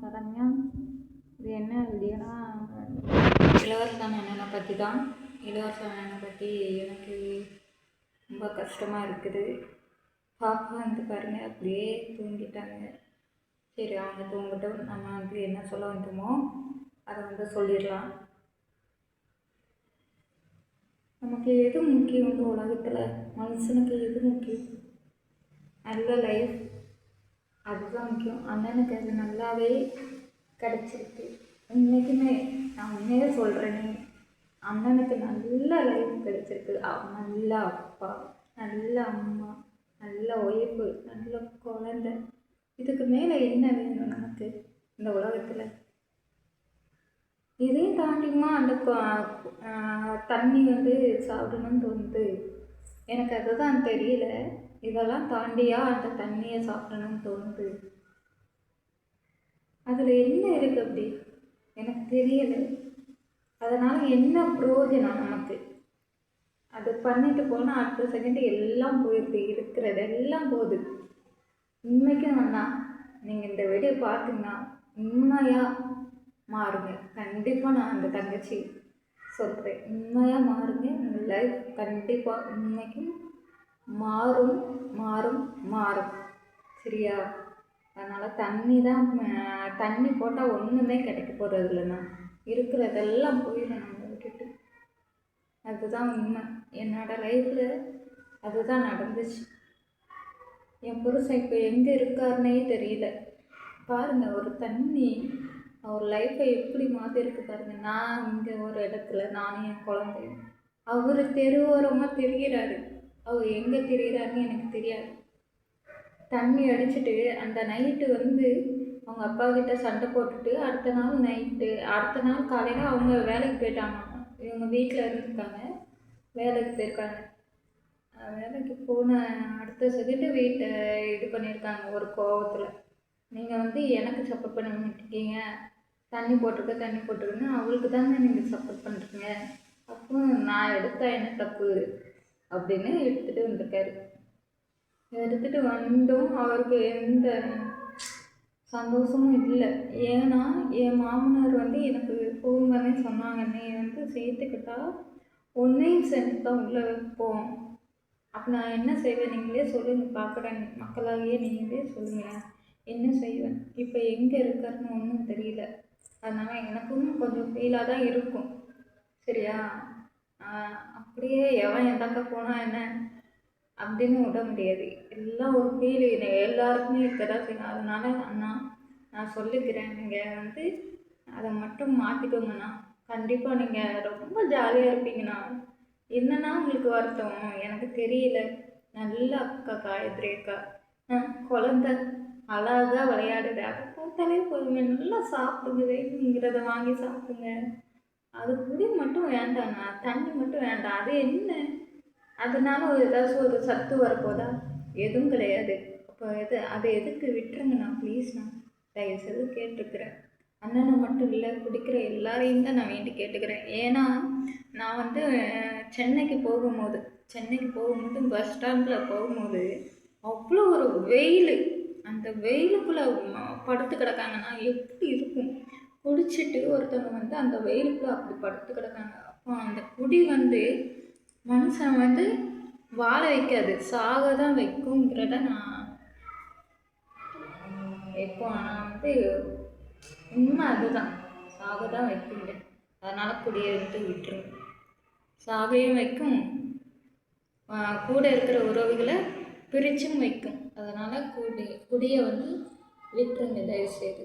சரண்யா இது என்ன வீடியோனா இளவரசன் அண்ணனை பற்றி தான் இளவரச அண்ணனை பற்றி எனக்கு ரொம்ப கஷ்டமாக இருக்குது. பாப்பா வந்து பாருங்க அப்படியே தூங்கிட்டாங்க. சரி அவங்க தூங்கட்டும். நம்ம வந்து என்ன சொல்ல வந்தோமோ அதை வந்து சொல்லிடலாம். நமக்கு எது முக்கியம் இந்த உலகத்தில்? மனுஷனுக்கு எது முக்கியம்? நல்ல லைஃப் அதுதான் முக்கியம். அண்ணனுக்கு அது நல்லாவே கிடச்சிருக்கு. இன்றைக்குமே நான் உண்மையாக சொல்கிறேனே அண்ணனுக்கு நல்ல லைஃப் கிடச்சிருக்கு. நல்ல அப்பா நல்ல அம்மா நல்ல ஒய்ஃபு நல்ல குழந்தை. இதுக்கு மேலே என்ன வேணும் நமக்கு இந்த உலகத்தில்? இதையும் தாண்டியுமா அந்த தண்ணி வந்து சாப்பிடணும்னு தோணுது. எனக்கு அதுதான் தெரியல. இதெல்லாம் தாண்டியா அந்த தண்ணியை சாப்பிடணும்னு தோணுது. அதில் என்ன இருக்குது அப்படி? எனக்கு தெரியலை. அதனால் என்ன பிரயோஜனம் நமக்கு? அது பண்ணிட்டு போனால் அடுத்த செகண்ட் எல்லாம் போயிடுது இருக்கிறது எல்லாம் போகுது. உண்மைக்கும் அண்ணா நீங்கள் இந்த வீடியோ பார்த்தீங்கன்னா உண்மையாக மாறுங்க. கண்டிப்பாக நான் அந்த தங்கச்சி சொல்கிறேன் உண்மையாக மாறுங்க. உங்கள் லைஃப் கண்டிப்பாக உண்மைக்கும் மாறும் மாறும் மாறும். சரியா? அதனால் தண்ணி தான் தண்ணி போட்டால் ஒன்றுமே கிடைக்க போகிறது இல்லைண்ணா இருக்கிறதெல்லாம் போயிடும் நம்ம விட்டுட்டு. அதுதான் உண்மை. என்னோடய லைஃப்பில் அதுதான் நடந்துச்சு. என் புருஷன் இப்போ எங்கே இருக்காருன்னே தெரியல. பாருங்கள் ஒரு தண்ணி அவர் லைஃப்பை எப்படி மாற்றிருக்கு பாருங்கள் நான் இங்கே ஒரு இடத்துல நானும் என் குழந்தையும். அவர் தெருவோரமாக தெரிகிறாரு. அவர் எங்கே திரிகிறாருன்னு எனக்கு தெரியாது. தண்ணி அடிச்சுட்டு அந்த நைட்டு வந்து அவங்க அப்பா கிட்ட சண்டை போட்டுட்டு அடுத்த நாள் நைட்டு அடுத்த நாள் காலையில் அவங்க வேலைக்கு போயிட்டாங்க. இவங்க வீட்டில் இருந்திருக்காங்க. வேலைக்கு போயிருக்காங்க. வேலைக்கு போன அடுத்த செகண்டு வீட்டை இது பண்ணியிருக்காங்க ஒரு கோவத்தில். நீங்கள் வந்து எனக்கு சப்போர்ட் பண்ண மாட்டேங்க. தண்ணி போட்டிருக்க தண்ணி போட்டிருக்குன்னு அவளுக்கு தாங்க நீங்கள் சப்போர்ட் பண்ணுறீங்க அப்போ நான் எடுத்தால் என்ன தப்பு? அப்படின்னு எடுத்துகிட்டு வந்திருக்காரு. எடுத்துகிட்டு வந்தும். அவருக்கு எந்த சந்தோஷமும் இல்லை. ஏன்னா என் மாமனார் வந்து எனக்கு ஃபோன் பண்ணி சொன்னாங்க. நீ வந்து சேர்த்துக்கிட்டா உன்னையும் சேர்த்து தான் உள்ளே வைப்போம். அப்போ நான் என்ன செய்வேன்? நீங்களே சொல்லுங்க. பார்க்குறேன் மக்களாகவே நீங்களே சொல்லுங்கள். என்ன செய்வேன்? இப்போ எங்கே இருக்காருன்னு ஒன்றும் தெரியல. அதனால் எனக்கும் கொஞ்சம் ஃபீலாக தான் இருக்கும். சரியா? அப்படியே எவன் எதாக்க போனால் என்ன? அப்படின்னு விட முடியாது. எல்லாம் ஒரு ஃபீல் எல்லாருக்குமே இருக்க தான் செய்யும். அதனால அண்ணா நான் சொல்லிக்கிறேன். நீங்கள் வந்து அதை மட்டும் மாற்றிக்கோங்கண்ணா கண்டிப்பாக நீங்கள் ரொம்ப ஜாலியாக இருப்பீங்கண்ணா. என்னன்னா உங்களுக்கு வருத்தம்? எனக்கு தெரியல. நல்ல அக்கா காயத்ரி அக்கா. குழந்த. அழகா விளையாடுது. அதை பார்த்தாலே போதுங்க நல்லா சாப்பிடுங்க. வேணுங்கிறத வாங்கி சாப்பிடுங்க. அது குடி மட்டும் வேண்டாண்ணா தண்ணி மட்டும் வேண்டாம். அது என்ன? அதனால ஒரு ஏதாச்சும் ஒரு சத்து வரப்போதா? எதுவும் கிடையாது. இப்போ எது அதை எதுக்கு விட்டுருங்கண்ணா ப்ளீஸ்ண்ணா தயவுசெய்து கேட்டுருக்குறேன் அண்ணனை மட்டும் இல்லை குடிக்கிற எல்லாரையும் தான் நான் வேண்டி கேட்டுக்கிறேன். ஏன்னா நான் வந்து சென்னைக்கு போகும்போது சென்னைக்கு போகும்போது பஸ் ஸ்டாண்டில் போகும்போது அவ்வளோ ஒரு வெயில். அந்த வெயிலுக்குள்ளே படுத்து கிடக்காங்கன்னா எப்படி இருக்கும்? குடிச்சிட்டு ஒருத்தவங்க வந்து அந்த வெயிலுக்குள்ளே அப்படி படுத்து கிடக்காங்க. அப்போ அந்த குடி வந்து மனுஷன் வந்து வாழ வைக்காது. சாக தான் வைக்குங்கிறத நான் இப்போ நான் வந்து உண்மை அதுதான். சாக தான் வைக்குங்க. அதனால் குடியை எடுத்து விட்டுரும் சாகையும் வைக்கும். கூட இருக்கிற உறவுகளை பிரிச்சும் வைக்கும். அதனால் குடி குடியை வந்து விட்டுருங்க தயவுசெய்து.